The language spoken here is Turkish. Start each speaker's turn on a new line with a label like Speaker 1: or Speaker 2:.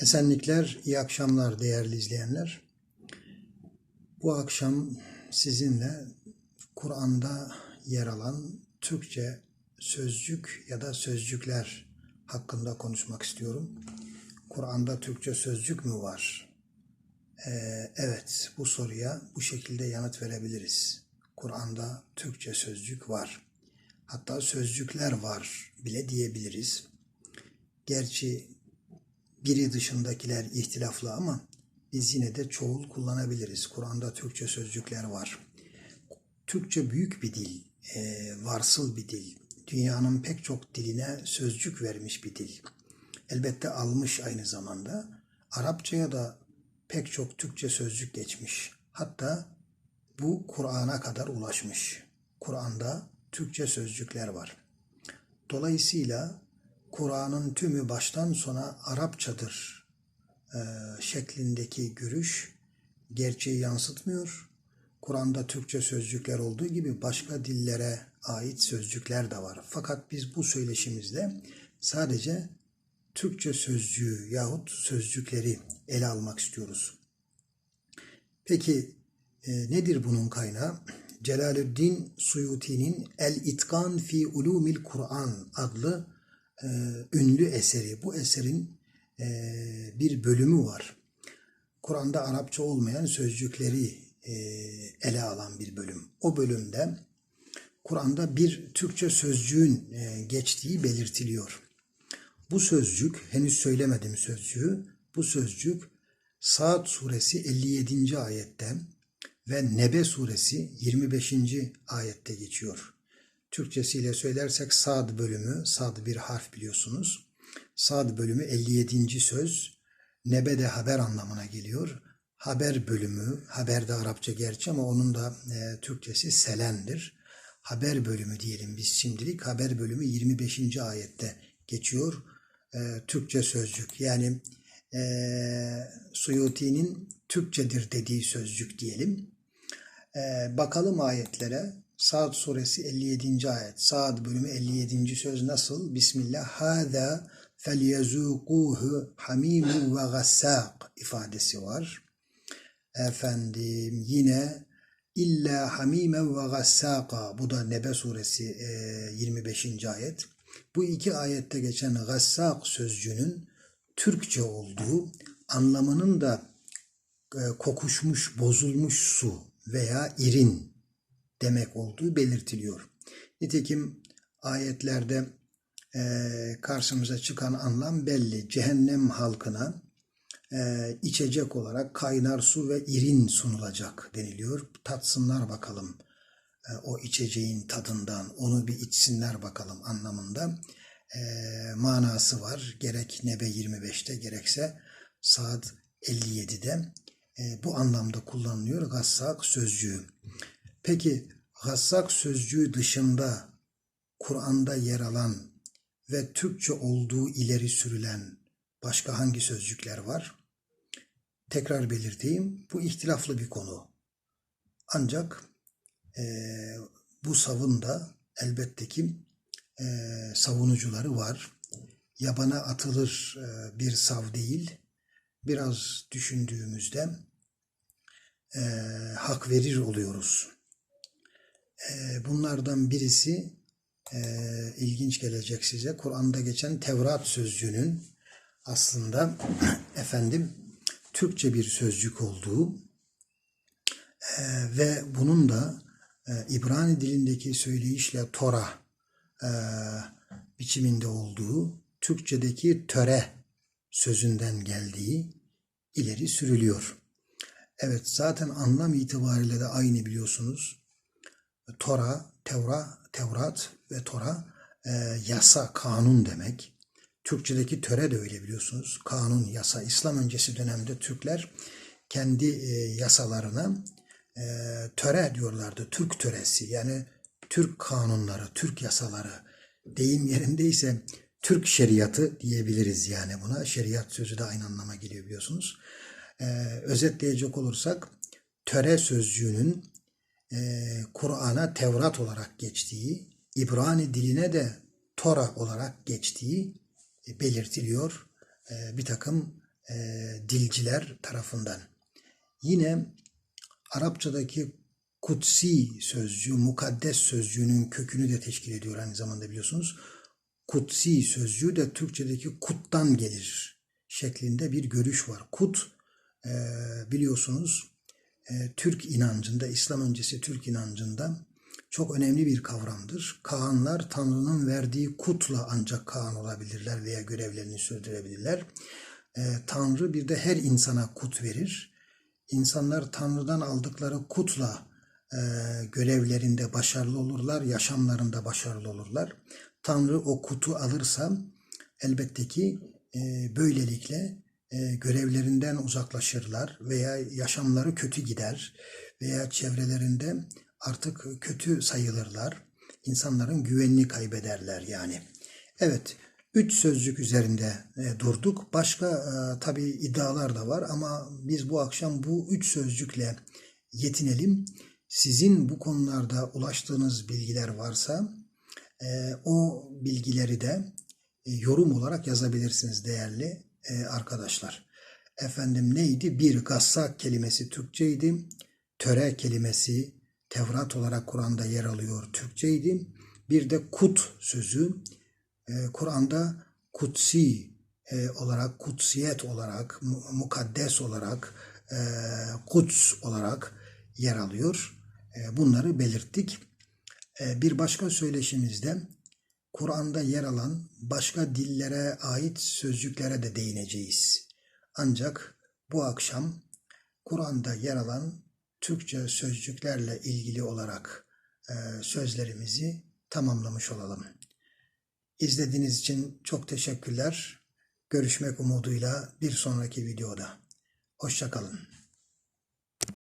Speaker 1: Esenlikler, iyi akşamlar değerli izleyenler. Bu akşam sizinle Kur'an'da yer alan Türkçe sözcük ya da sözcükler hakkında konuşmak istiyorum. Kur'an'da Türkçe sözcük mü var? Ee, evet, bu soruya bu şekilde yanıt verebiliriz. Kur'an'da Türkçe sözcük var. Hatta sözcükler var bile diyebiliriz. Gerçi biri dışındakiler ihtilaflı ama biz yine de çoğul kullanabiliriz. Kur'an'da Türkçe sözcükler var. Türkçe büyük bir dil, e, varsıl bir dil. Dünyanın pek çok diline sözcük vermiş bir dil. Elbette almış aynı zamanda. Arapçaya da pek çok Türkçe sözcük geçmiş. Hatta bu Kur'an'a kadar ulaşmış. Kur'an'da Türkçe sözcükler var. Dolayısıyla Kur'an'ın tümü baştan sona Arapçadır e, şeklindeki görüş gerçeği yansıtmıyor. Kur'an'da Türkçe sözcükler olduğu gibi başka dillere ait sözcükler de var. Fakat biz bu söyleşimizde sadece Türkçe sözcüğü yahut sözcükleri ele almak istiyoruz. Peki e, nedir bunun kaynağı? Celalüddin Suyuti'nin El İtkan fi Ulumil Kur'an adlı e, ünlü eseri. Bu eserin e, bir bölümü var. Kur'an'da Arapça olmayan sözcükleri e, ele alan bir bölüm. O bölümde Kur'an'da bir Türkçe sözcüğün geçtiği belirtiliyor. Bu sözcük, henüz söylemedim sözcüğü, bu sözcük Saat suresi 57. ayette ve Nebe suresi 25. ayette geçiyor. Türkçesiyle söylersek Sad bölümü, Sad bir harf biliyorsunuz. Sad bölümü 57. söz, Nebe de haber anlamına geliyor. Haber bölümü, haber de Arapça gerçi ama onun da e, Türkçesi selendir. Haber bölümü diyelim biz şimdilik. Haber bölümü 25. ayette geçiyor. E, Türkçe sözcük yani e, Suyuti'nin Türkçedir dediği sözcük diyelim. E, bakalım ayetlere. Saad suresi 57. ayet. Saad bölümü 57. söz nasıl? Bismillah. Hâzâ felyezûkûhu hamîmû ve gassâk ifadesi var. Efendim yine illa hamime ve gassaka bu da Nebe suresi 25. ayet. Bu iki ayette geçen gassak sözcüğünün Türkçe olduğu anlamının da kokuşmuş, bozulmuş su veya irin demek olduğu belirtiliyor. Nitekim ayetlerde e, karşımıza çıkan anlam belli. Cehennem halkına e, içecek olarak kaynar su ve irin sunulacak deniliyor. Tatsınlar bakalım e, o içeceğin tadından, onu bir içsinler bakalım anlamında e, manası var. Gerek Nebe 25'te gerekse Saat 57'de e, bu anlamda kullanılıyor gassak sözcüğü. Peki gassak sözcüğü dışında Kur'an'da yer alan ve Türkçe olduğu ileri sürülen başka hangi sözcükler var? Tekrar belirteyim, bu ihtilaflı bir konu. Ancak e, bu savunda elbette ki e, savunucuları var. Yabana atılır e, bir sav değil. Biraz düşündüğümüzde e, hak verir oluyoruz. E, bunlardan birisi e, ilginç gelecek size. Kur'an'da geçen Tevrat sözcüğünün aslında efendim Türkçe bir sözcük olduğu e, ve bunun da e, İbrani dilindeki söyleyişle Tora biçiminde olduğu, Türkçedeki töre sözünden geldiği ileri sürülüyor. Evet zaten anlam itibariyle de aynı biliyorsunuz. Tora, Tevra, Tevrat ve Tora e, yasa, kanun demek. Türkçedeki töre de öyle biliyorsunuz. Kanun, yasa. İslam öncesi dönemde Türkler kendi e, yasalarına e, töre diyorlardı. Türk töresi yani Türk kanunları, Türk yasaları deyim yerindeyse Türk şeriatı diyebiliriz yani buna. Şeriat sözü de aynı anlama geliyor biliyorsunuz. Ee, özetleyecek olursak töre sözcüğünün e, Kur'an'a Tevrat olarak geçtiği, İbrani diline de Tora olarak geçtiği e, belirtiliyor. E, bir takım dilciler tarafından. Yine Arapçadaki kutsi sözcüğü, mukaddes sözcüğünün kökünü de teşkil ediyor aynı zamanda biliyorsunuz. Kutsi sözcüğü de Türkçedeki kuttan gelir şeklinde bir görüş var. Kut biliyorsunuz Türk inancında, İslam öncesi Türk inancında çok önemli bir kavramdır. Kaanlar Tanrı'nın verdiği kutla ancak Kaan olabilirler veya görevlerini sürdürebilirler. E, Tanrı bir de her insana kut verir. İnsanlar Tanrı'dan aldıkları kutla e, görevlerinde başarılı olurlar, yaşamlarında başarılı olurlar. Tanrı o kutu alırsa elbette ki e, böylelikle e, görevlerinden uzaklaşırlar veya yaşamları kötü gider veya çevrelerinde artık kötü sayılırlar. İnsanların güvenini kaybederler yani. Evet, üç sözcük üzerinde e, durduk. Başka e, tabii iddialar da var ama biz bu akşam bu üç sözcükle yetinelim. Sizin bu konularda ulaştığınız bilgiler varsa e, o bilgileri de yorum olarak yazabilirsiniz değerli e, arkadaşlar. Efendim neydi? Bir gassak kelimesi Türkçeydi. Töre kelimesi Tevrat olarak Kur'an'da yer alıyor Türkçeydi. Bir de kut sözü e, Kur'an'da kutsi e, olarak, kutsiyet olarak, mu- mukaddes olarak, e, kuts olarak yer alıyor. E, bunları belirttik. E, bir başka söyleşimizde Kur'an'da yer alan başka dillere ait sözcüklere de değineceğiz. Ancak bu akşam Kur'an'da yer alan Türkçe sözcüklerle ilgili olarak e, sözlerimizi tamamlamış olalım. İzlediğiniz için çok teşekkürler. Görüşmek umuduyla bir sonraki videoda. Hoşçakalın.